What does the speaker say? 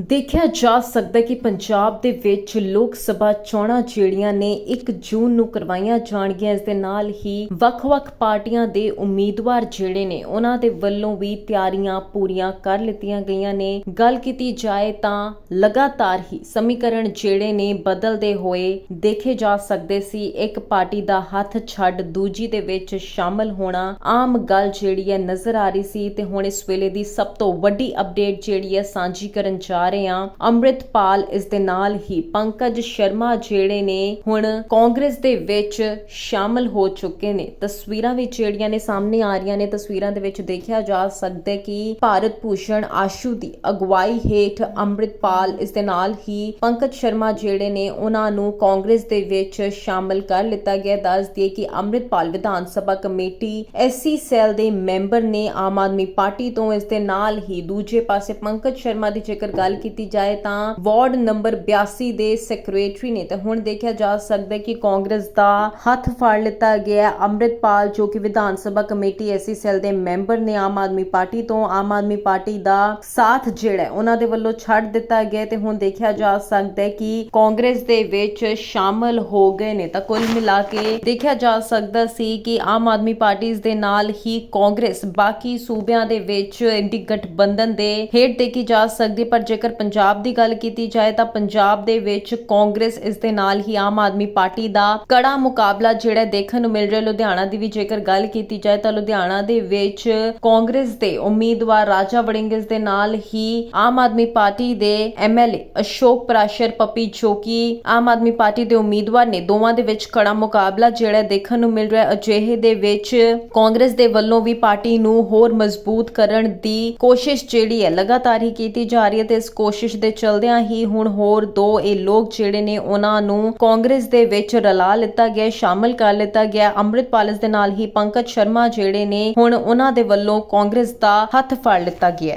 ਦੇਖਿਆ ਜਾ ਸਕਦਾ ਕਿ ਪੰਜਾਬ ਦੇ ਵਿੱਚ ਲੋਕ ਸਭਾ ਚੋਣਾਂ ਜਿਹੜੀਆਂ ਨੇ 1 ਜੂਨ ਨੂੰ ਕਰਵਾਈਆਂ ਜਾਣਗੀਆਂ। ਇਸ ਦੇ ਨਾਲ ਹੀ ਵੱਖ-ਵੱਖ ਪਾਰਟੀਆਂ ਦੇ ਉਮੀਦਵਾਰ ਜਿਹੜੇ ਨੇ, ਉਹਨਾਂ ਦੇ ਵੱਲੋਂ ਵੀ ਤਿਆਰੀਆਂ ਪੂਰੀਆਂ ਕਰ ਲਿੱਤੀਆਂ ਗਈਆਂ ਨੇ। ਗੱਲ ਕੀਤੀ ਜਾਏ ਤਾਂ ਲਗਾਤਾਰ ਹੀ ਸਮੀਕਰਨ ਜਿਹੜੇ ਨੇ ਬਦਲਦੇ ਹੋਏ ਦੇਖੇ ਜਾ ਸਕਦੇ ਸੀ। ਇੱਕ ਪਾਰਟੀ ਦਾ ਹੱਥ ਛੱਡ ਦੂਜੀ ਦੇ ਵਿੱਚ ਸ਼ਾਮਲ ਹੋਣਾ ਆਮ ਗੱਲ ਜਿਹੜੀ ਹੈ ਨਜ਼ਰ ਆ ਰਹੀ ਸੀ। ਤੇ ਹੁਣ ਇਸ ਵੇਲੇ ਦੀ ਸਭ ਤੋਂ ਵੱਡੀ ਅਪਡੇਟ ਜਿਹੜੀ ਹੈ ਸਾਂਝੀ ਕਰਨ ਜਾ ਰਹੇ ਹਾਂ। ਅੰਮ੍ਰਿਤਪਾਲ ਇਸ ਦੇ ਨਾਲ ਹੀ ਪੰਕਜ ਸ਼ਰਮਾ ਜਿਹੜੇ ਨੇ ਹੁਣ ਕਾਂਗਰਸ ਦੇ ਵਿੱਚ ਸ਼ਾਮਲ ਹੋ ਚੁੱਕੇ ਨੇ। ਤਸਵੀਰਾਂ ਵਿੱਚ ਜਿਹੜੀਆਂ ਨੇ ਸਾਹਮਣੇ ਆ ਰਹੀਆਂ ਨੇ, ਤਸਵੀਰਾਂ ਦੇ ਵਿੱਚ ਦੇਖਿਆ ਜਾ ਸਕਦਾ ਕਿ ਭਾਰਤ ਭੂਸ਼ਣ ਆਸ਼ੂ ਦੀ ਅਗਵਾਈ ਹੇਠ ਅੰਮ੍ਰਿਤਪਾਲ ਇਸ ਦੇ ਨਾਲ ਹੀ ਪੰਕਜ ਸ਼ਰਮਾ ਜਿਹੜੇ ਨੇ, ਉਹਨਾਂ ਨੂੰ ਕਾਂਗਰਸ ਦੇ ਵਿੱਚ ਸ਼ਾਮਲ ਕਰ ਲਿੱਤਾ ਗਿਆ। ਦੱਸ ਦਈਏ ਕਿ Amritpal Vidhan Sabha committee SC cell ਦੇ ਮੈਂਬਰ ਨੇ ਆਮ ਆਦਮੀ ਪਾਰਟੀ ਤੋਂ ਇਸ ਦੇ ਨਾਲ ਹੀ ਦੂਜੇ ਪਾਸੇ ਪੰਕਜ ਸ਼ਰਮਾ ਦੀ ਜੇਕਰ ਗੱਲ ਕੀਤੀ ਜਾਏ ਤਾਂ ਵਾਰਡ ਨੰਬਰ 82 ਦੇ ਸੈਕਟਰੀ ਨੇ। ਤੇ ਹੁਣ ਦੇਖਿਆ ਜਾ ਸਕਦਾ ਹੈ ਕਿ ਕਾਂਗਰਸ ਦਾ ਹੱਥ ਫੜ ਲਿੱਤਾ ਗਿਆ ਹੈ। ਜੋ ਕਿ Vidhan Sabha committee SC cell ਦੇ ਮੈਂਬਰ ਨੇ, ਆਮ ਆਦਮੀ ਪਾਰਟੀ ਤੋਂ, ਆਮ ਆਦਮੀ ਪਾਰਟੀ ਦਾ ਸਾਥ ਜਿਹੜਾ ਉਹਨਾਂ ਦੇ ਵੱਲੋਂ ਛੱਡ ਦਿੱਤਾ ਗਿਆ ਤੇ ਹੁਣ ਦੇਖਿਆ ਜਾ ਸਕਦਾ ਹੈ ਕਿ ਕਾਂਗਰਸ ਦੇ ਵਿੱਚ ਸ਼ਾਮਲ ਹੋ ਗਏ ਨੇ। ਤਾਂ ਕੁੱਲ ਮਿਲਾ ਕੇ ਦੇਖਿਆ ਜਾ ਸਕਦਾ ਸੀ ਕਿ ਆਮ ਆਦਮੀ ਪਾਰਟੀ ਦੇ ਨਾਲ ਹੀ ਕਾਂਗਰਸ ਬਾਕੀ ਸੂਬਿਆਂ ਦੇ ਵਿੱਚ ਇੰਡੀ ਗਠਬੰਧਨ ਦੇ ਹੇਠ ਦੇਖੀ ਜਾ ਸਕਦੀ ਪਰ ਜੇਕਰ ਪੰਜਾਬ ਦੀ ਗੱਲ ਕੀਤੀ ਜਾਏ ਤਾਂ ਪੰਜਾਬ ਦੇ ਵਿੱਚ ਕਾਂਗਰਸ ਇਸ ਦੇ ਨਾਲ ਹੀ ਆਮ ਆਦਮੀ ਪਾਰਟੀ ਦਾ ਕੜਾ ਮੁਕਾਬਲਾ ਜਿਹੜਾ ਦੇਖਣ ਨੂੰ ਮਿਲ ਰਿਹਾ। ਲੁਧਿਆਣਾ ਦੀ ਵੀ ਜੇਕਰ ਗੱਲ ਕੀਤੀ ਜਾਏ ਤਾਂ ਲੁਧਿਆਣਾ ਦੇ ਵਿੱਚ ਕਾਂਗਰਸ ਦੇ ਉਮੀਦਵਾਰ ਰਾਜਾ ਵੜਿੰਗ ਦੇ ਨਾਲ ਹੀ ਆਮ ਆਦਮੀ ਪਾਰਟੀ ਦੇ ਐਮਐਲਏ ਅਸ਼ੋਕ ਪ੍ਰਾਸ਼ਰ ਪੱਪੀ ਜੋ ਕਿ ਆਮ ਆਦਮੀ ਪਾਰਟੀ ਦੇ ਉਮੀਦਵਾਰ ਨੇ ਦੋਵਾਂ ਦੇ ਵਿੱਚ ਕੜਾ ਮੁਕਾਬਲਾ ਜਿਹੜਾ ਦੇਖਣ ਨੂੰ ਮਿਲ ਰਿਹਾ ਅਜਿਹੇ ਦੇ ਵਿੱਚ ਕਾਂਗਰਸ ਦੇ ਵੱਲੋਂ ਵੀ ਪਾਰਟੀ ਨੂੰ ਹੋਰ ਮਜ਼ਬੂਤ ਕਰਨ ਦੀ ਕੋਸ਼ਿਸ਼ ਜਿਹੜੀ ਹੈ ਲਗਾਤਾਰ ਹੀ ਕੀਤੀ ਜਾ ਰਹੀ ਹੈ ਤੇ ਇਸ ਕੋਸ਼ਿਸ਼ ਦੇ ਚਲਦਿਆਂ ਹੀ ਹੁਣ ਹੋਰ ਦੋ ਇਹ ਲੋਕ ਜਿਹੜੇ ਨੇ ਉਹਨਾਂ ਨੂੰ ਕਾਂਗਰਸ ਦੇ ਵਿੱਚ ਰਲਾ ਲਿੱਤਾ ਗਿਆ, ਸ਼ਾਮਲ ਕਰ ਲਿੱਤਾ ਗਿਆ। ਅੰਮ੍ਰਿਤਪਾਲ ਦੇ ਨਾਲ ਹੀ ਪੰਕਜ ਸ਼ਰਮਾ ਜਿਹੜੇ ਨੇ ਹੁਣ ਉਹਨਾਂ ਦੇ ਵੱਲੋਂ ਕਾਂਗਰਸ ਦਾ ਹੱਥ ਫੜ ਲਿੱਤਾ ਗਿਆ